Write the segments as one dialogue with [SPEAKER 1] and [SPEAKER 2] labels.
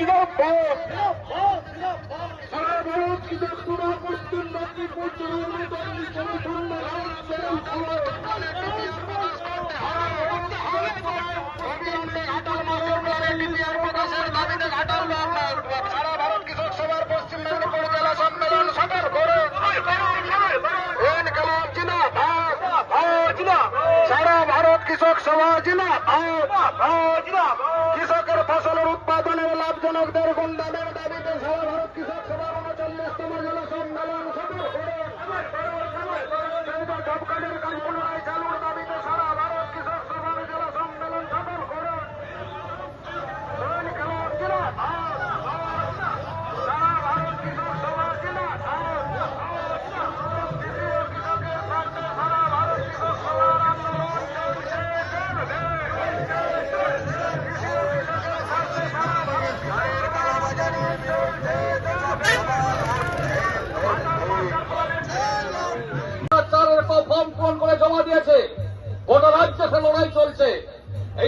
[SPEAKER 1] সভা জিন্দাবাদ সারা
[SPEAKER 2] Magdar Gondana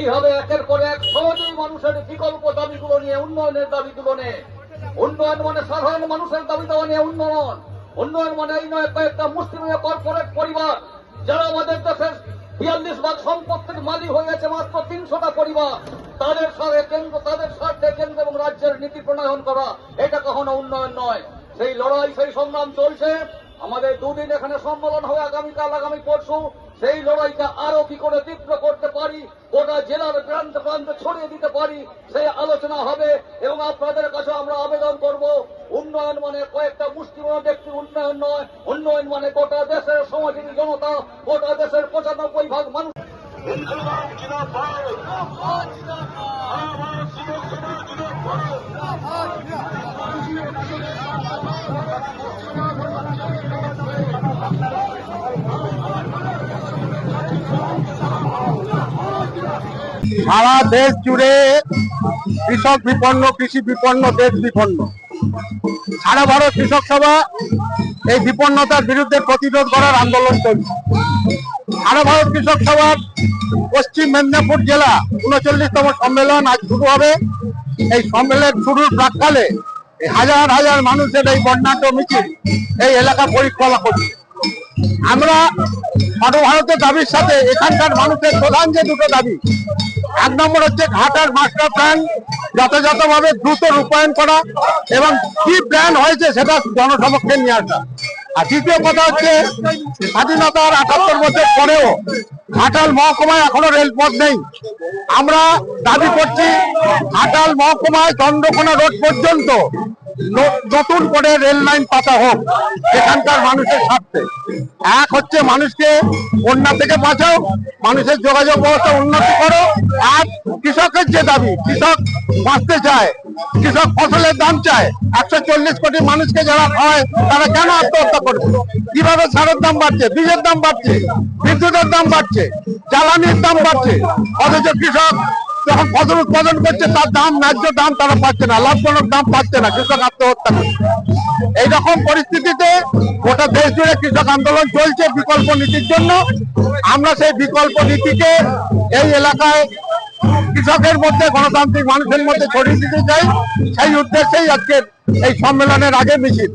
[SPEAKER 2] এইভাবে একের পর এক সহজেই মানুষের বিকল্প দাবিগুলো নিয়ে উন্নয়নের দাবিগুলো নিয়ে উন্নয়ন মানে সাধারণ মানুষের দাবি দেওয়া নিয়ে উন্নয়ন। উন্নয়ন মানে এই নয় কয়েকটা মুসলিম কর্পোরেট পরিবার, যারা আমাদের দেশের বিয়াল্লিশ ভাগ সম্পত্তির মালিক হয়ে গেছে মাত্র তিনশোটা পরিবার। তাদের সাথে কেন্দ্র, তাদের স্বার্থে কেন্দ্র এবং রাজ্যের নীতি প্রণয়ন করা, এটা কখনো উন্নয়ন নয়। সেই লড়াই, সেই সংগ্রাম চলছে। আমাদের দুদিন এখানে সম্মেলন হবে আগামীকাল, আগামী পরশু। সেই লড়াইটা আরও কি করে তীব্র করতে পারি গোটা জেলার প্রান্ত প্রান্ত ছড়িয়ে দিতে পারি সেই আলোচনা হবে এবং আপনাদের কাছে আমরা আবেদন করব উন্নয়ন মানে কয়েকটা মুষ্টিমেয় ব্যক্তি উন্নয়ন নয় উন্নয়ন মানে গোটা দেশের সমাজের জনতা গোটা দেশের পঁচানব্বই ভাগ মানুষ
[SPEAKER 1] সারা
[SPEAKER 3] দেশ জুড়ে কৃষক বিপন্ন, কৃষি বিপন্ন, দেশ বিপন্ন। সারা ভারত কৃষক সভা এই বিপন্নতার বিরুদ্ধে প্রতিরোধ করার আন্দোলন চলছে। সারা ভারত কৃষক সভার পশ্চিম মেদিনীপুর জেলা উনচল্লিশতম সম্মেলন আজ শুরু হবে। এই সম্মেলন শুরুর প্রাককালে হাজার হাজার মানুষের এই বর্ণাঢ্য মিছিল এই এলাকা পরিক্রমা করছে। আমরা সর্বভারতের দাবির সাথে এখানকার মানুষের প্রধান যে দুটো দাবি, এক নম্বর হচ্ছে ঘাটার মাস্টার প্ল্যান যথাযথভাবে দ্রুত রূপায়ণ করা এবং কি প্ল্যান হয়েছে সেটা জনসমক্ষে নিয়ে আসা। আর দ্বিতীয় কথা হচ্ছে, স্বাধীনতার আটাত্তর বছর পরেও ঘাটাল মহকুমায় এখনও রেলপথ নেই। আমরা দাবি করছি, ঘাটাল মহকুমায় চন্দ্রকোনা রোড পর্যন্ত নতুন করে রেল লাইন পাতা হোক, এখানকার মানুষের স্বার্থে। এক হচ্ছে মানুষকে বন্যা থেকে বাঁচাও, মানুষের যোগাযোগ ব্যবস্থা উন্নতি করো, আর কৃষকের যে দাবি, কৃষক বাঁচতে চায়, কৃষক ফসলের দাম চায়, একশো চল্লিশ কোটি মানুষকে যারা খায়, তারা কেন আত্মহত্যা করবে? কীভাবে সারের দাম বাড়ছে? বীজের দাম বাড়ছে, বিদ্যুতের দাম বাড়ছে, জ্বালানির দাম বাড়ছে, অথচ কৃষক যখন ফসল উৎপাদন করছে, তার দাম, ন্যায্য দাম তারা পাচ্ছে না, লাভজনক দাম পাচ্ছে না, কৃষক আত্মহত্যা করছে। এইরকম পরিস্থিতিতে গোটা দেশ জুড়ে কৃষক আন্দোলন চলছে বিকল্প নীতির জন্য। আমরা সেই বিকল্প নীতিকে এই এলাকায় কৃষকের মধ্যে, গণতান্ত্রিক মানুষের মধ্যে ছড়িয়ে দিতে চাই। সেই উদ্দেশ্যেই আজকের এই সম্মেলনের আগে মিছিল।